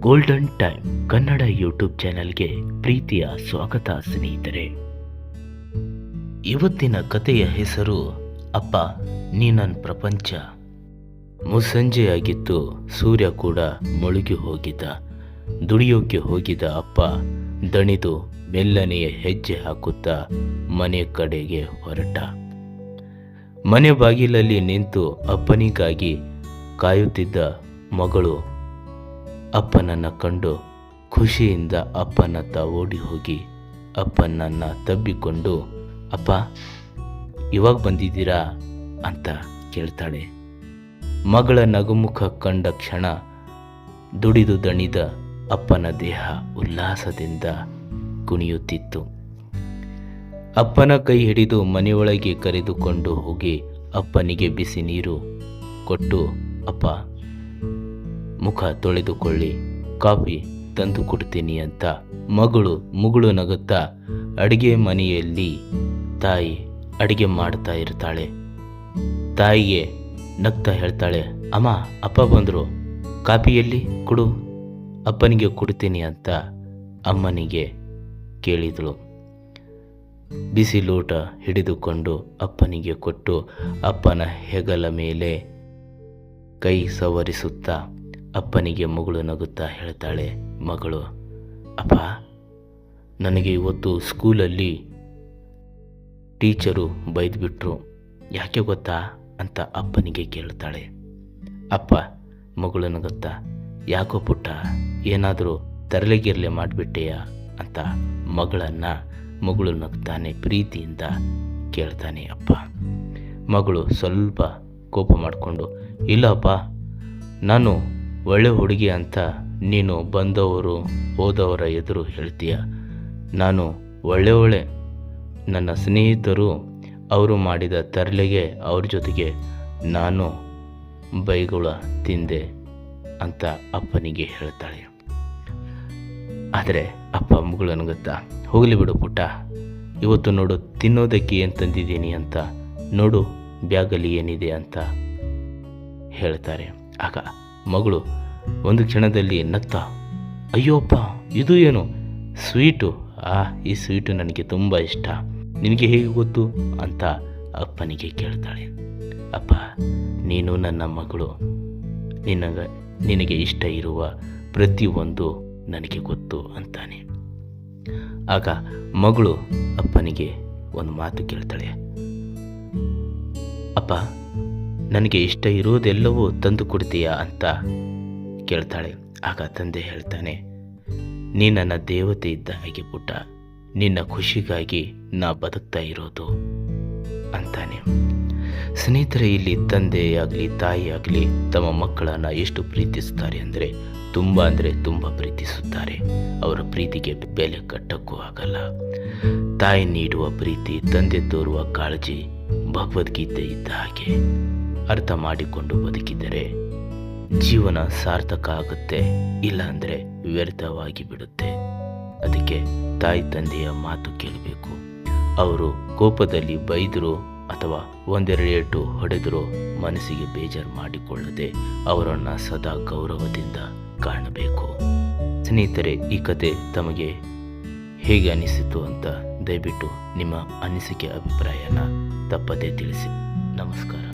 Golden time Kannada YouTube ಚಾನೆಲ್ಗೆ ಪ್ರೀತಿಯ ಸ್ವಾಗತ ಸ್ನೇಹಿತರೆ. ಇವತ್ತಿನ ಕಥೆಯ ಹೆಸರು, ಅಪ್ಪ, ನೀ ನನ್ನ ಪ್ರಪಂಚ. ಮುಸ್ಸಂಜೆಯಾಗಿತ್ತು, ಸೂರ್ಯ ಕೂಡ ಮುಳುಗಿ ಹೋಗಿದ್ದ. ದುಡಿಯೋಕೆ ಹೋಗಿದ್ದ ಅಪ್ಪ ದಣಿದು ಮೆಲ್ಲನೆಯ ಹೆಜ್ಜೆ ಹಾಕುತ್ತಾ ಮನೆ ಕಡೆಗೆ ಹೊರಟ. ಮನೆ ಬಾಗಿಲಲ್ಲಿ ನಿಂತು ಅಪ್ಪನಿಗಾಗಿ ಕಾಯುತ್ತಿದ್ದ ಮಗಳು ಅಪ್ಪನನ್ನ ಕಂಡು ಖುಷಿಯಿಂದ ಅಪ್ಪನತ್ತ ಓಡಿ ಹೋಗಿ ಅಪ್ಪನನ್ನ ತಬ್ಬಿಕೊಂಡು, ಅಪ್ಪ, ಇವಾಗ ಬಂದಿದ್ದೀರಾ? ಅಂತ ಕೇಳ್ತಾಳೆ. ಮಗಳ ನಗುಮುಖ ಕಂಡ ಕ್ಷಣ ದುಡಿದು ದಣಿದ ಅಪ್ಪನ ದೇಹ ಉಲ್ಲಾಸದಿಂದ ಕುಣಿಯುತ್ತಿತ್ತು. ಅಪ್ಪನ ಕೈ ಹಿಡಿದು ಮನೆಯೊಳಗೆ ಕರೆದುಕೊಂಡು ಹೋಗಿ ಅಪ್ಪನಿಗೆ ಬಿಸಿ ನೀರು ಕೊಟ್ಟು, ಅಪ್ಪ ಮುಖ ತೊಳೆದುಕೊಳ್ಳಿ. ಕಾಫಿ ತಂದು ಕೊಡ್ತೀನಿ ಅಂತ ಮಗಳು ಮುಗುಳು ನಗುತ್ತಾ ಅಡಿಗೆ ಮನೆಯಲ್ಲಿ ತಾಯಿ ಅಡಿಗೆ ಮಾಡ್ತಾ ಇರ್ತಾಳೆ. ತಾಯಿಗೆ ನಗ್ತಾ ಹೇಳ್ತಾಳೆ, ಅಮ್ಮ, ಅಪ್ಪ ಬಂದರು. ಕಾಫಿಯಲ್ಲಿ ಕೊಡು. ಅಪ್ಪನಿಗೆ ಕೊಡ್ತೀನಿ ಅಂತ ಅಮ್ಮನಿಗೆ ಕೇಳಿದಳು ಬಿಸಿ ಲೋಟ ಹಿಡಿದುಕೊಂಡು ಅಪ್ಪನಿಗೆ ಕೊಟ್ಟು ಅಪ್ಪನ ಹೆಗಲ ಮೇಲೆ ಕೈ ಸವರಿಸುತ್ತಾ ಅಪ್ಪನಿಗೆ ಮಗಳು ನಗುತ್ತಾ ಹೇಳ್ತಾಳೆ, ಮಗಳು, ಅಪ್ಪ, ನನಗೆ ಇವತ್ತು ಸ್ಕೂಲಲ್ಲಿ ಟೀಚರು ಬೈದ್ಬಿಟ್ರು, ಯಾಕೆ ಗೊತ್ತಾ? ಅಂತ ಅಪ್ಪನಿಗೆ ಕೇಳ್ತಾಳೆ. ಅಪ್ಪ, ಮಗಳು ನಗುತ್ತಾ, ಯಾಕೋ ಪುಟ್ಟ, ಏನಾದರೂ ತರಲೆಗಿರ್ಲೆ ಮಾಡಿಬಿಟ್ಟೆಯಾ? ಅಂತ ಮಗಳನ್ನ ಮಗಳು ನಗ್ತಾನೆ ಪ್ರೀತಿಯಿಂದ ಕೇಳ್ತಾನೆ ಅಪ್ಪ. ಮಗಳು ಸ್ವಲ್ಪ ಕೋಪ ಮಾಡಿಕೊಂಡು, ಇಲ್ಲಪ್ಪ, ನಾನು ಒಳ್ಳೆ ಹುಡುಗಿ ಅಂತ ನೀನು ಬಂದವರು ಹೋದವರ ಎದುರು ಹೇಳ್ತೀಯ? ನಾನು ಒಳ್ಳೆ ಒಳ್ಳೆ ನನ್ನ ಸ್ನೇಹಿತರು ಅವರು ಮಾಡಿದ ತರಲೆಗೆ ಅವ್ರ ಜೊತೆಗೆ ನಾನು ಬೈಗುಳ ತಿಂದೆ ಅಂತ ಅಪ್ಪನಿಗೆ ಹೇಳ್ತಾಳೆ. ಆದರೆ ಅಪ್ಪ ಮಗಳು ಗೊತ್ತಾ? ಹೋಗಲಿ ಬಿಡು ಪುಟ್ಟ. ಇವತ್ತು ನೋಡು, ತಿನ್ನೋದಕ್ಕೆ ಏನು ತಂದಿದ್ದೀನಿ ಅಂತ. ನೋಡು, ಬ್ಯಾಗಲ್ಲಿ ಏನಿದೆ ಅಂತ ಹೇಳ್ತಾರೆ. ಆಗ ಮಗಳು ಒಂದು ಕ್ಷಣದಲ್ಲಿ ನತ್ತ ಅಯ್ಯೋಪ್ಪ, ಇದು ಏನು? ಸ್ವೀಟು? ಆ, ಈ ಸ್ವೀಟು ನನಗೆ ತುಂಬ ಇಷ್ಟ. ನಿನಗೆ ಹೇಗೆ ಗೊತ್ತು? ಅಂತ ಅಪ್ಪನಿಗೆ ಕೇಳ್ತಾಳೆ. ಅಪ್ಪ, ನೀನು ನನ್ನ ಮಗಳು. ನಿನಗೆ ನಿನಗೆ ಇಷ್ಟ ಇರುವ ಪ್ರತಿಯೊಂದು ನನಗೆ ಗೊತ್ತು, ಅಂತಾನೆ. ಆಗ ಮಗಳು ಅಪ್ಪನಿಗೆ ಒಂದು ಮಾತು ಕೇಳ್ತಾಳೆ. ಅಪ್ಪ ನನಗೆ ಇಷ್ಟ ಇರುವುದೆಲ್ಲವೂ ತಂದು ಕೊಡ್ತೀಯಾ ಅಂತ ಕೇಳ್ತಾಳೆ. ಆಗ ತಂದೆ ಹೇಳ್ತಾನೆ, ನೀ ನನ್ನ ದೇವತೆ ಇದ್ದ ಹಾಗೆ ಪುಟ್ಟ, ನಿನ್ನ ಖುಷಿಗಾಗಿ ನಾ ಬದುಕ್ತಾ ಇರೋದು ಅಂತಾನೆ. ಸ್ನೇಹಿತರೆ, ಇಲ್ಲಿ ತಂದೆಯಾಗಲಿ ಆಗಲಿ, ತಾಯಿ ಆಗಲಿ ತಮ್ಮ ಮಕ್ಕಳನ್ನು ಎಷ್ಟು ಪ್ರೀತಿಸ್ತಾರೆ ಅಂದರೆ ತುಂಬ ಅಂದರೆ ತುಂಬ ಪ್ರೀತಿಸುತ್ತಾರೆ. ಅವರ ಪ್ರೀತಿಗೆ ಬೆಲೆ ಕಟ್ಟಕ್ಕೂ ಆಗಲ್ಲ. ತಾಯಿ ನೀಡುವ ಪ್ರೀತಿ, ತಂದೆ ತೋರುವ ಕಾಳಜಿ ಭಗವದ್ಗೀತೆ ಇದ್ದ ಹಾಗೆ. ಅರ್ಥ ಮಾಡಿಕೊಂಡು ಬದುಕಿದರೆ ಜೀವನ ಸಾರ್ಥಕ ಆಗುತ್ತೆ, ಇಲ್ಲಾಂದರೆ ವ್ಯರ್ಥವಾಗಿ ಬಿಡುತ್ತೆ. ಅದಕ್ಕೆ ತಾಯಿ ತಂದೆಯ ಮಾತು ಕೇಳಬೇಕು. ಅವರು ಕೋಪದಲ್ಲಿ ಬೈದರು ಅಥವಾ ಒಂದೆರಡೇಟು ಹೊಡೆದರೂ ಮನಸ್ಸಿಗೆ ಬೇಜಾರು ಮಾಡಿಕೊಳ್ಳದೆ ಅವರನ್ನು ಸದಾ ಗೌರವದಿಂದ ಕಾಣಬೇಕು. ಸ್ನೇಹಿತರೆ, ಈ ಕತೆ ತಮಗೆ ಹೇಗೆ ಅನಿಸಿತು ಅಂತ ದಯವಿಟ್ಟು ನಿಮ್ಮ ಅನಿಸಿಕೆ, ಅಭಿಪ್ರಾಯನ ತಪ್ಪದೇ ತಿಳಿಸಿ. ನಮಸ್ಕಾರ.